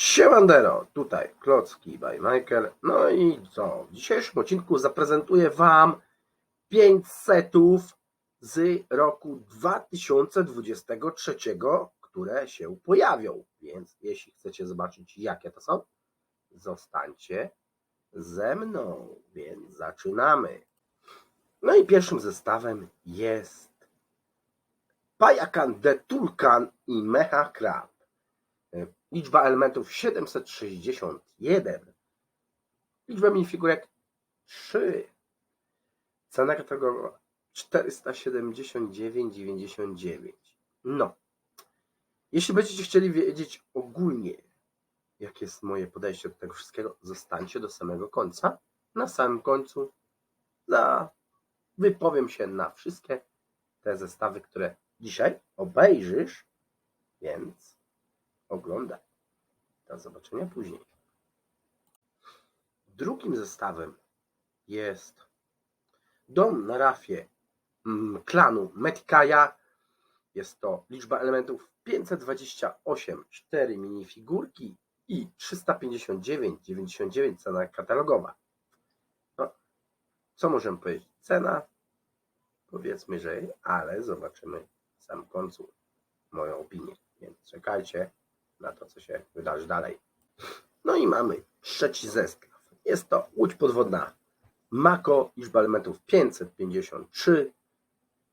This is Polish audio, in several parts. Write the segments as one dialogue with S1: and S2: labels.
S1: Siemandero, tutaj Klocki by Michael. No i co? W dzisiejszym odcinku zaprezentuję Wam 5 setów z roku 2023, które się pojawią. Więc jeśli chcecie zobaczyć, jakie to są, zostańcie ze mną. Więc zaczynamy. No i pierwszym zestawem jest Pajakan, Detulkan i Mecha Krab. Liczba elementów 761. Liczba minifigurek 3. Cena kategoryczna 479,99. No. Jeśli będziecie chcieli wiedzieć ogólnie, jakie jest moje podejście do tego wszystkiego, zostańcie do samego końca. Na samym końcu za wypowiem się na wszystkie te zestawy, które dzisiaj obejrzysz, więc oglądaj. Do zobaczenia później. Drugim zestawem jest dom na rafie mm, klanu Metkaja. Jest to liczba elementów 528, 4 minifigurki i 359,99 cena katalogowa. No, co możemy powiedzieć? Cena powiedzmy, że ale zobaczymy w samym końcu moją opinię. Więc czekajcie na to, co się wydarzy dalej. No i mamy trzeci zestaw. Jest to łódź podwodna Mako, liczba elementów 553,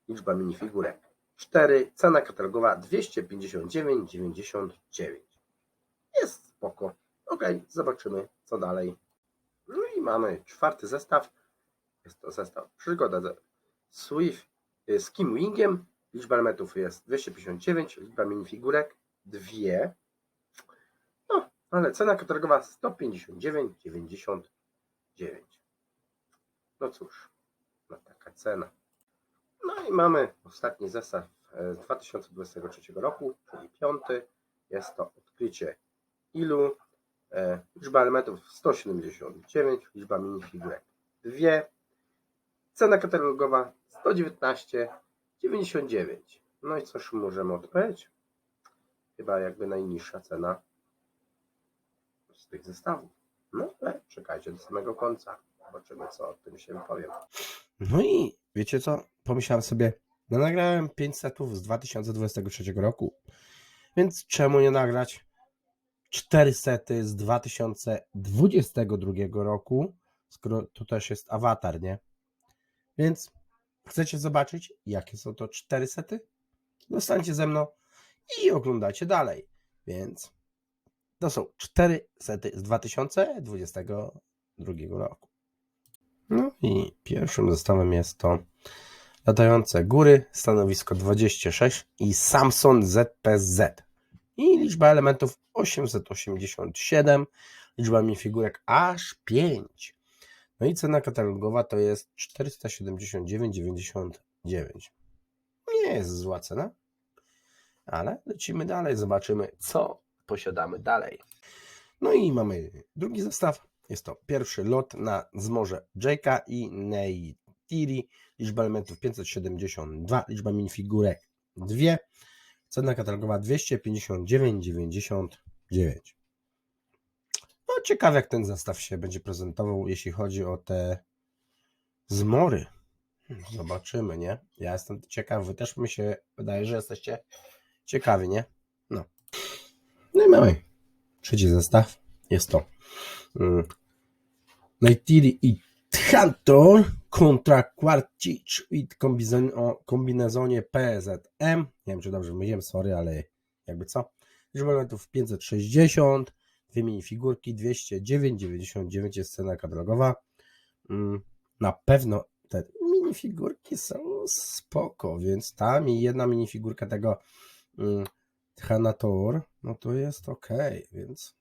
S1: liczba minifigurek 4, cena katalogowa 259,99. Jest spoko. Ok, zobaczymy co dalej. No i mamy czwarty zestaw. Jest to zestaw przygoda ze Swift z Kim Wingiem. Liczba elementów jest 259, liczba minifigurek 2. Ale cena katalogowa 159,99. No cóż, no taka cena. No i mamy ostatni zestaw e, z 2023 roku, czyli piąty. Jest to odkrycie ilu. E, liczba elementów 179, liczba minifigurek 2. Cena katalogowa 119,99. No i cóż możemy odpowiedzieć? Chyba jakby najniższa cena z tych zestawów. No ale czekajcie do samego końca. Zobaczymy, co o tym się wypowiem.
S2: No i wiecie co? Pomyślałem sobie, no nagrałem 5 setów z 2023 roku, więc czemu nie nagrać 4 sety z 2022 roku, skoro to też jest awatar, nie? Więc chcecie zobaczyć, jakie są to 4 sety? Zostańcie ze mną i oglądajcie dalej. Więc to są 4 sety z 2022 roku. No i pierwszym zestawem jest to latające góry, stanowisko 26 i Samson ZPZ. I liczba elementów 887, liczba minifigurek aż 5. No i cena katalogowa to jest 479,99. Nie jest zła cena, ale lecimy dalej, zobaczymy co posiadamy dalej. No i mamy drugi zestaw. Jest to pierwszy lot na zmorze Jake'a i Neytiri. Liczba elementów 572, liczba minifigurek 2. Cena katalogowa 259,99. No ciekawe jak ten zestaw się będzie prezentował, jeśli chodzi o te zmory. Zobaczymy, nie? Ja jestem ciekawy, wy też mi się wydaje, że jesteście ciekawi, nie? No. I mamy trzeci zestaw. Jest to mm, Neytiri i Hunter kontra Quartich i kombinezon- o kombinezonie PZM. Nie wiem, czy dobrze wymieniłem, sorry, ale jakby co. Liczba elementów 560, dwie minifigurki, 209,99 jest cena katalogowa. Mm, Na pewno te minifigurki są spoko, więc tam i jedna minifigurka tego Thanator, no to jest ok, więc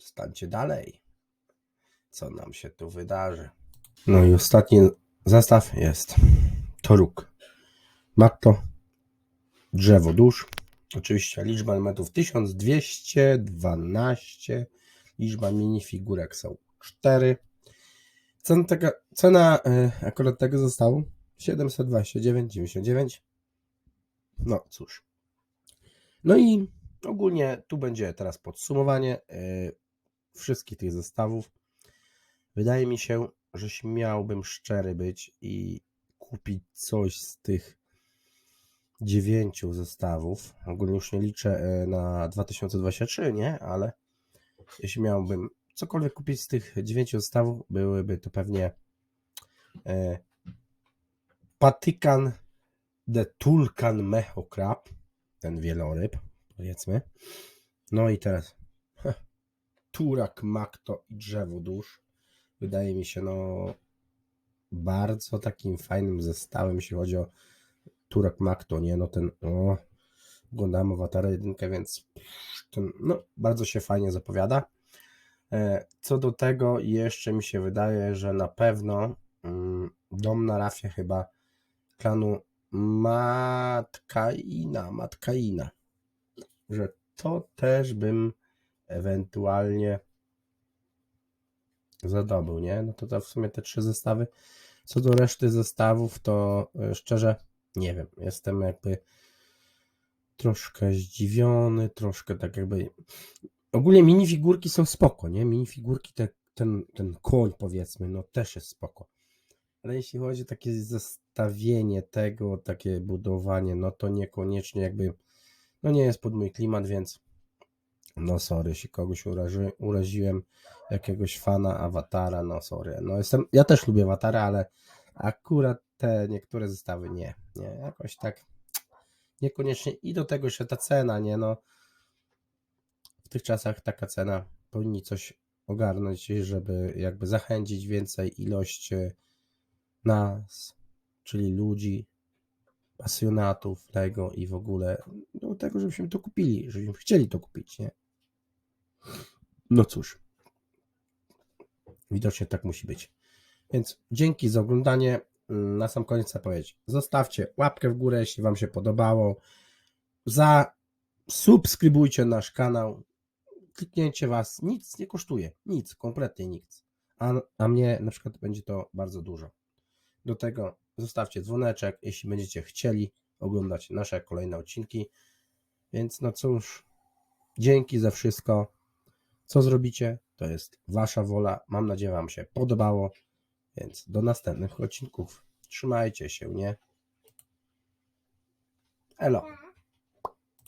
S2: stańcie dalej. Co nam się tu wydarzy? No i ostatni zestaw jest Toruk. Matto, drzewo dusz. Oczywiście liczba elementów 1212, liczba minifigurek są 4. Cena, tego, cena y, akurat tego zestawu 729,99. No cóż. No i ogólnie tu będzie teraz podsumowanie yy, wszystkich tych zestawów. Wydaje mi się, że śmiałbym szczery być i kupić coś z tych dziewięciu zestawów. Ogólnie już nie liczę e, na 2023, nie? Ale jeśli miałbym cokolwiek kupić z tych dziewięciu zestawów, byłyby to pewnie e, Patykan The Tulkan Mecho ten wieloryb, powiedzmy. No i teraz heh, Turak Makto i Drzewo Dusz. Wydaje mi się, no bardzo takim fajnym zestawem, jeśli chodzi o Turak Makto, nie? No ten, o, oglądam Awatara jedynkę, więc ten, no, bardzo się fajnie zapowiada. E, Co do tego, jeszcze mi się wydaje, że na pewno mm, dom na rafie chyba klanu Matkaina, Matkaina, że to też bym ewentualnie zdobył, nie? No to, to w sumie te trzy zestawy. Co do reszty zestawów, to e, szczerze nie wiem. Jestem jakby troszkę zdziwiony, troszkę tak jakby. Ogólnie minifigurki są spoko, nie? Minifigurki, te, ten, ten koń powiedzmy, no też jest spoko. Ale jeśli chodzi o takie zestawienie tego, takie budowanie, no to niekoniecznie jakby, no nie jest pod mój klimat, więc no sorry, jeśli kogoś uraży, uraziłem, jakiegoś fana awatara, no sorry. No jestem, ja też lubię awatara, ale akurat te niektóre zestawy nie, nie, jakoś tak niekoniecznie i do tego jeszcze ta cena, nie, no w tych czasach taka cena powinni coś ogarnąć, żeby jakby zachęcić więcej ilość e, nas, czyli ludzi, pasjonatów Lego i w ogóle do tego, żebyśmy to kupili, żebyśmy chcieli to kupić, nie? No cóż, widocznie tak musi być. Więc dzięki za oglądanie. Na sam koniec chcę powiedzieć, zostawcie łapkę w górę, jeśli Wam się podobało. Za subskrybujcie nasz kanał. Kliknięcie Was nic nie kosztuje. Nic, kompletnie nic. A, a mnie na przykład będzie to bardzo dużo. Do tego zostawcie dzwoneczek, jeśli będziecie chcieli oglądać nasze kolejne odcinki. Więc no cóż, dzięki za wszystko. Co zrobicie, to jest Wasza wola. Mam nadzieję, Wam się podobało. Więc do następnych odcinków. Trzymajcie się, nie? Elo.